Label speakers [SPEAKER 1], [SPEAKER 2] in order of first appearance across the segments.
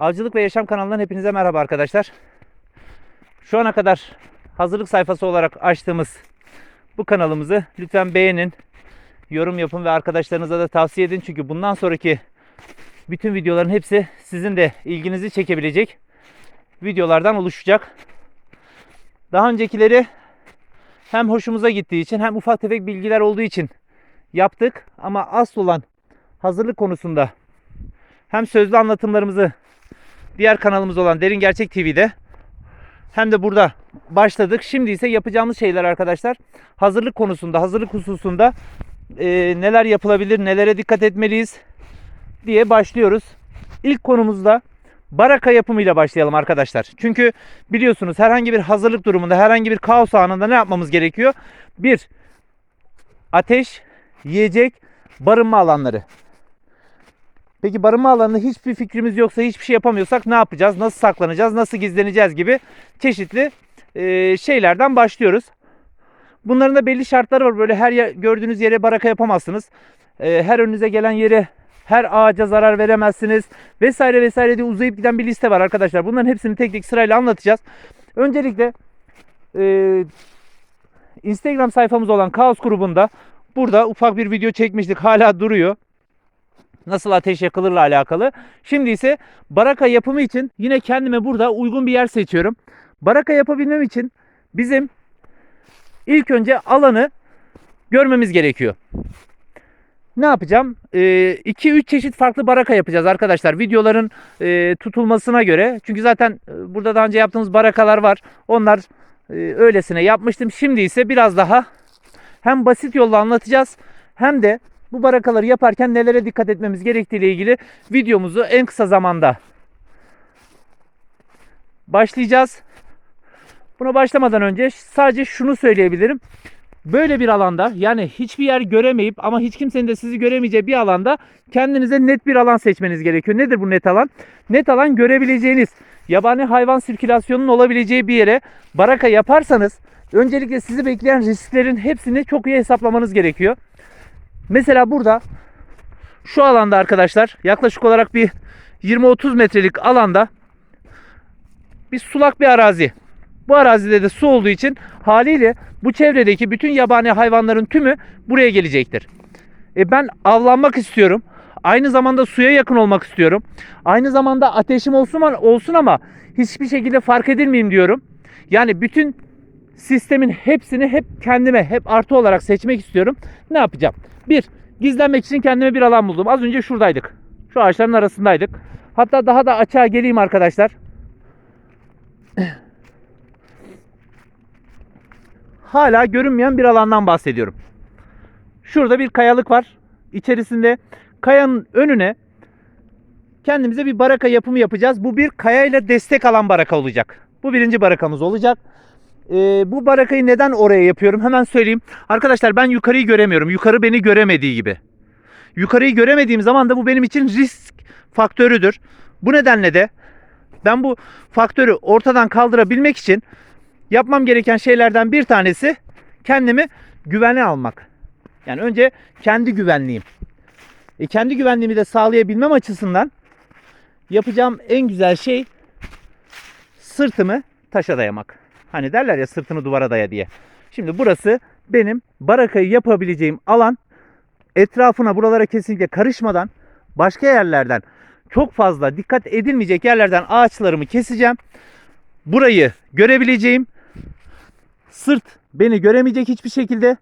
[SPEAKER 1] Avcılık ve Yaşam kanalından hepinize merhaba arkadaşlar. Şu ana kadar hazırlık sayfası olarak açtığımız bu kanalımızı lütfen beğenin, yorum yapın ve arkadaşlarınıza da tavsiye edin. Çünkü bundan sonraki bütün videoların hepsi sizin de ilginizi çekebilecek videolardan oluşacak. Daha öncekileri hem hoşumuza gittiği için hem ufak tefek bilgiler olduğu için yaptık. Ama asıl olan hazırlık konusunda hem sözlü anlatımlarımızı diğer kanalımız olan Derin Gerçek TV'de hem de burada başladık. Şimdi ise yapacağımız şeyler arkadaşlar hazırlık konusunda, hazırlık hususunda e, neler yapılabilir, nelere dikkat etmeliyiz diye başlıyoruz. İlk konumuzda baraka yapımıyla başlayalım arkadaşlar. Çünkü biliyorsunuz herhangi bir hazırlık durumunda, herhangi bir kaos anında ne yapmamız gerekiyor? Bir, ateş, yiyecek, barınma alanları. Peki barınma alanında hiçbir fikrimiz yoksa, hiçbir şey yapamıyorsak ne yapacağız? Nasıl saklanacağız? Nasıl gizleneceğiz gibi çeşitli e, şeylerden başlıyoruz. Bunların da belli şartları var. Böyle her yer, gördüğünüz yere baraka yapamazsınız. E, her önünüze gelen yere, her ağaca zarar veremezsiniz. Vesaire vesaire diye uzayıp giden bir liste var arkadaşlar. Bunların hepsini tek tek sırayla anlatacağız. Öncelikle e, Instagram sayfamız olan Kaos grubunda burada ufak bir video çekmiştik. Hala duruyor nasıl ateş yakılırla alakalı. Şimdi ise baraka yapımı için yine kendime burada uygun bir yer seçiyorum. Baraka yapabilmem için bizim ilk önce alanı görmemiz gerekiyor. Ne yapacağım? 2-3 çeşit farklı baraka yapacağız arkadaşlar. Videoların e, tutulmasına göre. Çünkü zaten e, burada daha önce yaptığımız barakalar var. Onlar e, öylesine yapmıştım. Şimdi ise biraz daha hem basit yolla anlatacağız hem de bu barakaları yaparken nelere dikkat etmemiz gerektiği ile ilgili videomuzu en kısa zamanda başlayacağız. Buna başlamadan önce sadece şunu söyleyebilirim. Böyle bir alanda yani hiçbir yer göremeyip ama hiç kimsenin de sizi göremeyeceği bir alanda kendinize net bir alan seçmeniz gerekiyor. Nedir bu net alan? Net alan görebileceğiniz yabani hayvan sirkülasyonunun olabileceği bir yere baraka yaparsanız öncelikle sizi bekleyen risklerin hepsini çok iyi hesaplamanız gerekiyor. Mesela burada şu alanda arkadaşlar yaklaşık olarak bir 20-30 metrelik alanda bir sulak bir arazi. Bu arazide de su olduğu için haliyle bu çevredeki bütün yabani hayvanların tümü buraya gelecektir. E ben avlanmak istiyorum. Aynı zamanda suya yakın olmak istiyorum. Aynı zamanda ateşim olsun, olsun ama hiçbir şekilde fark edilmeyeyim diyorum. Yani bütün sistemin hepsini hep kendime hep artı olarak seçmek istiyorum. Ne yapacağım? Bir, gizlenmek için kendime bir alan buldum. Az önce şuradaydık. Şu ağaçların arasındaydık. Hatta daha da açığa geleyim arkadaşlar. Hala görünmeyen bir alandan bahsediyorum. Şurada bir kayalık var. İçerisinde kayanın önüne kendimize bir baraka yapımı yapacağız. Bu bir kayayla destek alan baraka olacak. Bu birinci barakamız olacak. Ee, bu barakayı neden oraya yapıyorum hemen söyleyeyim. Arkadaşlar ben yukarıyı göremiyorum. Yukarı beni göremediği gibi. Yukarıyı göremediğim zaman da bu benim için risk faktörüdür. Bu nedenle de ben bu faktörü ortadan kaldırabilmek için yapmam gereken şeylerden bir tanesi kendimi güvene almak. Yani önce kendi güvenliğim. E kendi güvenliğimi de sağlayabilmem açısından yapacağım en güzel şey sırtımı taşa dayamak. Hani derler ya sırtını duvara daya diye. Şimdi burası benim barakayı yapabileceğim alan. Etrafına buralara kesinlikle karışmadan başka yerlerden çok fazla dikkat edilmeyecek yerlerden ağaçlarımı keseceğim. Burayı görebileceğim. Sırt beni göremeyecek hiçbir şekilde.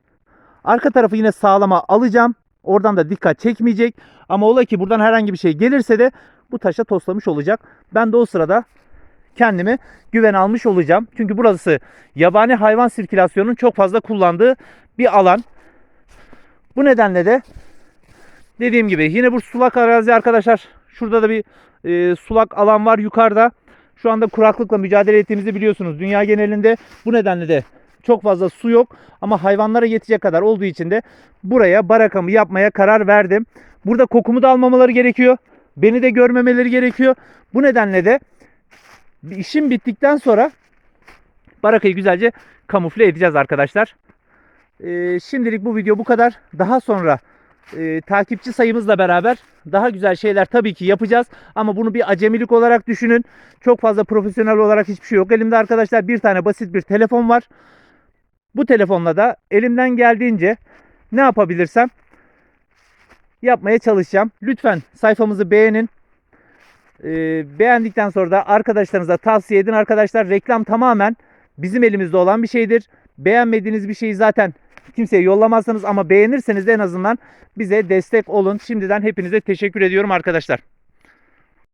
[SPEAKER 1] Arka tarafı yine sağlama alacağım. Oradan da dikkat çekmeyecek. Ama ola ki buradan herhangi bir şey gelirse de bu taşa toslamış olacak. Ben de o sırada kendimi güven almış olacağım. Çünkü burası yabani hayvan sirkülasyonunun çok fazla kullandığı bir alan. Bu nedenle de dediğim gibi yine bu sulak arazi arkadaşlar. Şurada da bir e, sulak alan var yukarıda. Şu anda kuraklıkla mücadele ettiğimizi biliyorsunuz. Dünya genelinde bu nedenle de çok fazla su yok ama hayvanlara yetecek kadar olduğu için de buraya barakamı yapmaya karar verdim. Burada kokumu da almamaları gerekiyor. Beni de görmemeleri gerekiyor. Bu nedenle de işim bittikten sonra barakayı güzelce kamufle edeceğiz arkadaşlar. Ee, şimdilik bu video bu kadar. Daha sonra e, takipçi sayımızla beraber daha güzel şeyler tabii ki yapacağız. Ama bunu bir acemilik olarak düşünün. Çok fazla profesyonel olarak hiçbir şey yok. Elimde arkadaşlar bir tane basit bir telefon var. Bu telefonla da elimden geldiğince ne yapabilirsem yapmaya çalışacağım. Lütfen sayfamızı beğenin. Ee, beğendikten sonra da arkadaşlarınıza tavsiye edin. Arkadaşlar reklam tamamen bizim elimizde olan bir şeydir. Beğenmediğiniz bir şeyi zaten kimseye yollamazsanız ama beğenirseniz de en azından bize destek olun. Şimdiden hepinize teşekkür ediyorum arkadaşlar.